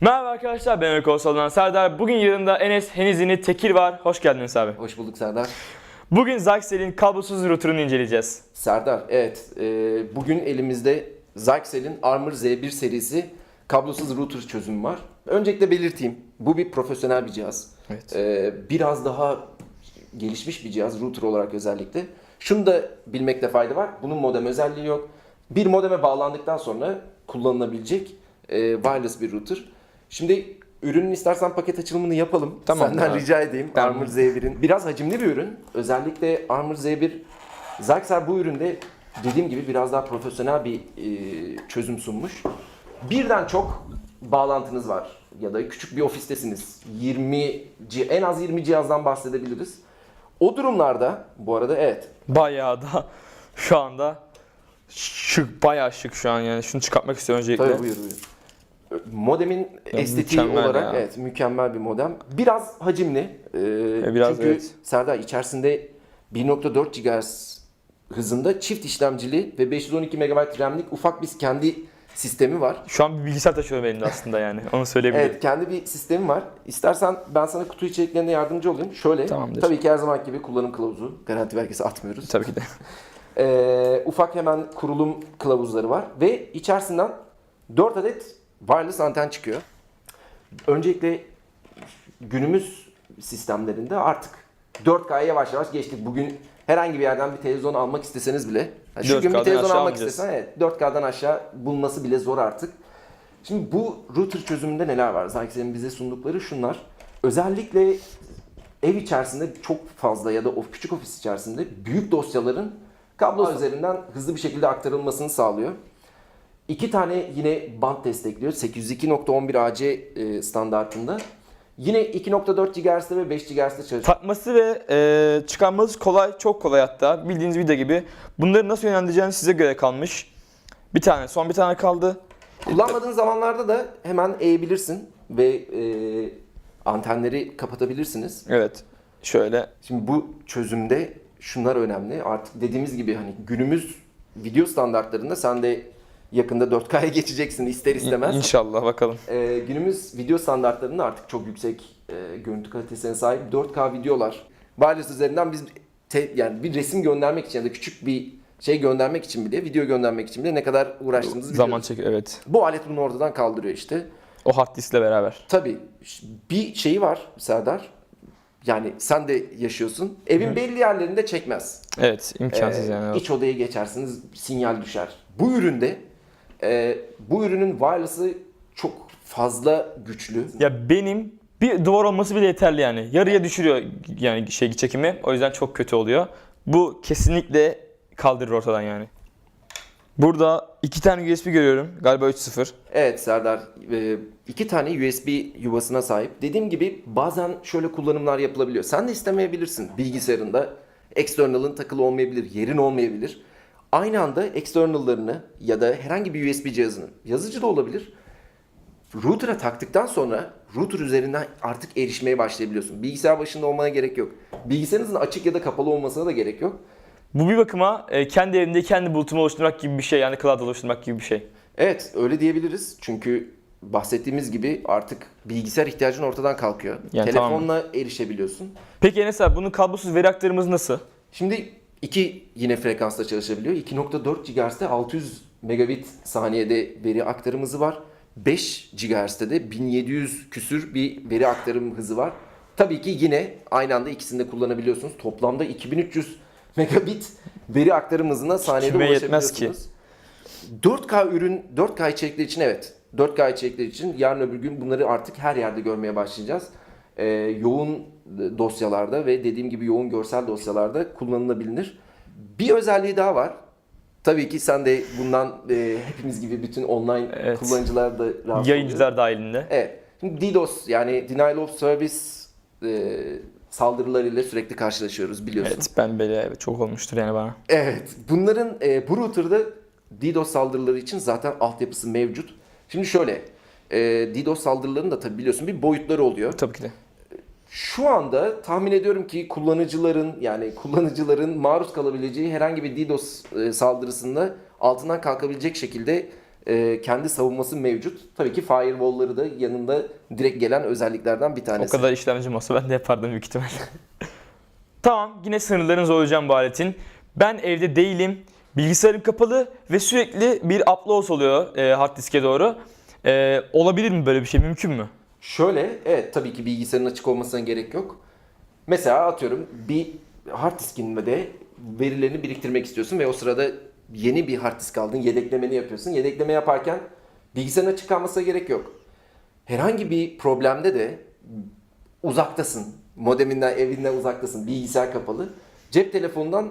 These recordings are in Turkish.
Merhaba arkadaşlar ben Öykü Osal'dan Serdar. Bugün yanında Enes Henizini Tekir var. Hoş geldiniz abi. Hoş bulduk Serdar. Bugün Zyxel'in kablosuz router'ını inceleyeceğiz. Serdar, evet. e, bugün elimizde Zyxel'in Armor Z1 serisi kablosuz router çözümü var. Öncelikle belirteyim. Bu bir profesyonel bir cihaz. Evet. E, biraz daha gelişmiş bir cihaz router olarak özellikle. Şunu da bilmekte fayda var. Bunun modem özelliği yok. Bir modeme bağlandıktan sonra kullanılabilecek e, wireless bir router. Şimdi ürünün istersen paket açılımını yapalım. Tamam Senden abi. rica edeyim. Tamam. Armor Z1'in. Biraz hacimli bir ürün. Özellikle Armor Z1 Zyxel bu üründe dediğim gibi biraz daha profesyonel bir e, çözüm sunmuş. Birden çok bağlantınız var ya da küçük bir ofistesiniz. 20 ci- en az 20 cihazdan bahsedebiliriz. O durumlarda bu arada evet Bayağı da şu anda şık, bayağı şık şu an yani. Şunu çıkartmak istiyorum öncelikle. Tabii buyur buyur. Modemin estetiği mükemmel olarak ya. evet mükemmel bir modem. Biraz hacimli. Ee, biraz çünkü evet. Serdar içerisinde 1.4 GHz hızında çift işlemcili ve 512 MB RAM'lik ufak bir kendi sistemi var. Şu an bir bilgisayar taşıyorum elimde aslında yani. Onu söyleyebilirim. Evet kendi bir sistemi var. İstersen ben sana kutu içeriklerinde yardımcı olayım. Şöyle Tamamdır. tabii ki her zaman gibi kullanım kılavuzu, garanti belgesi atmıyoruz. Tabii ki de. Ee, ufak hemen kurulum kılavuzları var ve içerisinden 4 adet wireless anten çıkıyor. Öncelikle günümüz sistemlerinde artık 4K'ya yavaş yavaş geçtik. Bugün herhangi bir yerden bir televizyon almak isteseniz bile, yani şu gün 4K'dan bir televizyon almak almayacağız. istesen evet 4K'dan aşağı bulması bile zor artık. Şimdi bu router çözümünde neler var? Zyxel'in bize sundukları şunlar. Özellikle ev içerisinde çok fazla ya da o küçük ofis içerisinde büyük dosyaların kablo üzerinden hızlı bir şekilde aktarılmasını sağlıyor. İki tane yine band destekliyor. 802.11 AC e, standartında. Yine 2.4 GHz'de ve 5 GHz'de çalışıyor. Takması ve e, çıkarması kolay, çok kolay hatta. Bildiğiniz vida gibi. Bunları nasıl yönlendireceğiniz size göre kalmış. Bir tane, son bir tane kaldı. Kullanmadığın zamanlarda da hemen eğebilirsin ve e, antenleri kapatabilirsiniz. Evet. Şöyle. Şimdi bu çözümde şunlar önemli. Artık dediğimiz gibi hani günümüz video standartlarında sen de yakında 4K'ya geçeceksin ister istemez. İnşallah bakalım. Ee, günümüz video standartlarında artık çok yüksek e, görüntü kalitesine sahip 4K videolar. Wireless üzerinden biz te- yani bir resim göndermek için ya da küçük bir şey göndermek için bile, video göndermek için bile ne kadar uğraştığımızı Zaman biliyoruz. çekiyor evet. Bu alet bunu ortadan kaldırıyor işte. O hard diskle beraber. Tabii bir şeyi var Serdar. Yani sen de yaşıyorsun. Evin belli yerlerinde çekmez. Evet, imkansız Ee, yani. İç odaya geçersiniz sinyal düşer. Bu üründe e, bu ürünün wireless'ı çok fazla güçlü. Ya benim bir duvar olması bile yeterli yani. Yarıya düşürüyor yani şey çekimi. O yüzden çok kötü oluyor. Bu kesinlikle kaldırır ortadan yani. Burada iki tane USB görüyorum. Galiba 3.0. Evet Serdar, e, iki tane USB yuvasına sahip. Dediğim gibi bazen şöyle kullanımlar yapılabiliyor. Sen de istemeyebilirsin bilgisayarında. External'ın takılı olmayabilir, yerin olmayabilir. Aynı anda external'larını ya da herhangi bir USB cihazını, yazıcı da olabilir. Router'a taktıktan sonra router üzerinden artık erişmeye başlayabiliyorsun. Bilgisayar başında olmana gerek yok. Bilgisayarınızın açık ya da kapalı olmasına da gerek yok. Bu bir bakıma e, kendi evimde kendi bulutumu oluşturmak gibi bir şey. Yani cloud oluşturmak gibi bir şey. Evet öyle diyebiliriz. Çünkü bahsettiğimiz gibi artık bilgisayar ihtiyacın ortadan kalkıyor. Yani Telefonla erişebiliyorsun. Peki Enes abi bunun kablosuz veri aktarımız nasıl? Şimdi iki yine frekansta çalışabiliyor. 2.4 GHz'de 600 megabit saniyede veri aktarım hızı var. 5 GHz'de de 1700 küsür bir veri aktarım hızı var. Tabii ki yine aynı anda ikisini de kullanabiliyorsunuz. Toplamda 2300 megabit veri aktarım hızına saniyede Kime yetmez ulaşabiliyorsunuz. 4K ürün, 4K içerikler için evet. 4K içerikler için yarın öbür gün bunları artık her yerde görmeye başlayacağız. Ee, yoğun dosyalarda ve dediğim gibi yoğun görsel dosyalarda kullanılabilir. Bir özelliği daha var. Tabii ki sen de bundan e, hepimiz gibi bütün online Evet. kullanıcılar da rahatsız oluyor. Yayıncılar dahilinde. Evet. Şimdi DDoS yani Denial of Service e, saldırılarıyla sürekli karşılaşıyoruz biliyorsun. Evet ben böyle evet, çok olmuştur yani bana. Evet. Bunların e, bu router'da DDoS saldırıları için zaten altyapısı mevcut. Şimdi şöyle. E, DDoS saldırılarının da tabii biliyorsun bir boyutları oluyor. Tabii ki de. Şu anda tahmin ediyorum ki kullanıcıların yani kullanıcıların maruz kalabileceği herhangi bir DDoS e, saldırısında altından kalkabilecek şekilde e, kendi savunması mevcut. Tabii ki firewall'ları da yanında direkt gelen özelliklerden bir O tanesi. kadar işlemci olsa ben de yapardım büyük ihtimalle. tamam yine sınırlarını zorlayacağım bu aletin. Ben evde değilim. Bilgisayarım kapalı ve sürekli bir upload oluyor e, hard diske doğru. E, olabilir mi böyle bir şey? Mümkün mü? Şöyle, evet tabii ki bilgisayarın açık olmasına gerek yok. Mesela atıyorum bir hard diskinde de verilerini biriktirmek istiyorsun ve o sırada yeni bir hard disk aldın, yedeklemeni yapıyorsun. Yedekleme yaparken bilgisayarın açık kalmasına gerek yok. Herhangi bir problemde de uzaktasın, modeminden, evinden uzaktasın, bilgisayar kapalı. Cep telefonundan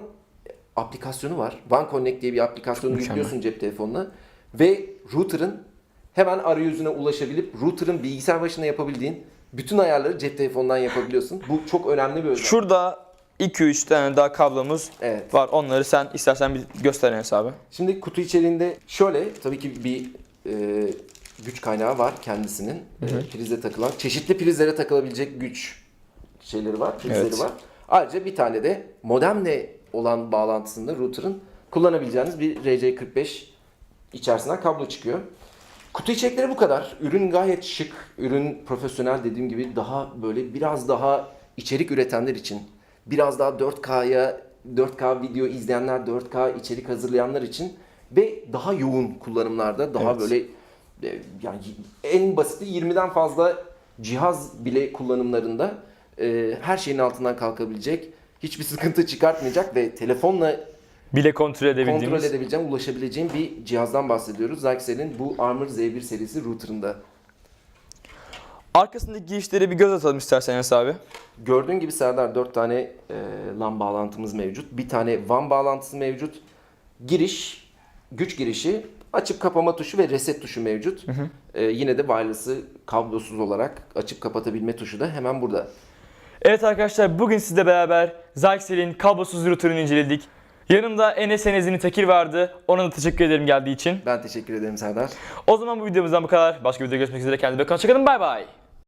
aplikasyonu var. One Connect diye bir aplikasyonu yüklüyorsun cep telefonuna ve router'ın hemen arayüzüne ulaşabilip router'ın bilgisayar başında yapabildiğin bütün ayarları cep telefonundan yapabiliyorsun. Bu çok önemli bir özellik. Şurada 2-3 tane daha kablomuz Evet. var. Onları sen istersen bir göster Enes abi. Şimdi kutu içeriğinde şöyle tabii ki bir e, güç kaynağı var kendisinin. E, prize takılan, çeşitli prizlere takılabilecek güç şeyleri var, prizleri Evet. var. Ayrıca bir tane de modemle olan bağlantısında router'ın kullanabileceğiniz bir RC45 içerisinden kablo çıkıyor. Kutu içerikleri bu kadar. Ürün gayet şık. Ürün profesyonel dediğim gibi daha böyle biraz daha içerik üretenler için, biraz daha 4K'ya 4K video izleyenler, 4K içerik hazırlayanlar için ve daha yoğun kullanımlarda daha Evet. böyle e, yani en basiti 20'den fazla cihaz bile kullanımlarında e, her şeyin altından kalkabilecek, hiçbir sıkıntı çıkartmayacak ve telefonla Bile kontrol kontrol edebildiğimiz. edebileceğim, ulaşabileceğim bir cihazdan bahsediyoruz. Zyxel'in bu Armor Z1 serisi router'ında. Arkasındaki girişlere bir göz atalım istersen Enes abi. Gördüğün gibi Serdar 4 tane e, LAN bağlantımız mevcut. Bir tane WAN bağlantısı mevcut. Giriş, güç girişi, açıp kapama tuşu ve reset tuşu mevcut. E, yine de wireless'ı kablosuz olarak açıp kapatabilme tuşu da hemen burada. Evet arkadaşlar bugün sizle beraber Zyxel'in kablosuz router'ını inceledik. Yanımda Enes Enes'in Tekir vardı. Ona da teşekkür ederim geldiği için. Ben teşekkür ederim Serdar. O zaman bu videomuzdan bu kadar. Başka bir videoda görüşmek üzere. Kendinize bakın. Hoşçakalın. Bay bay.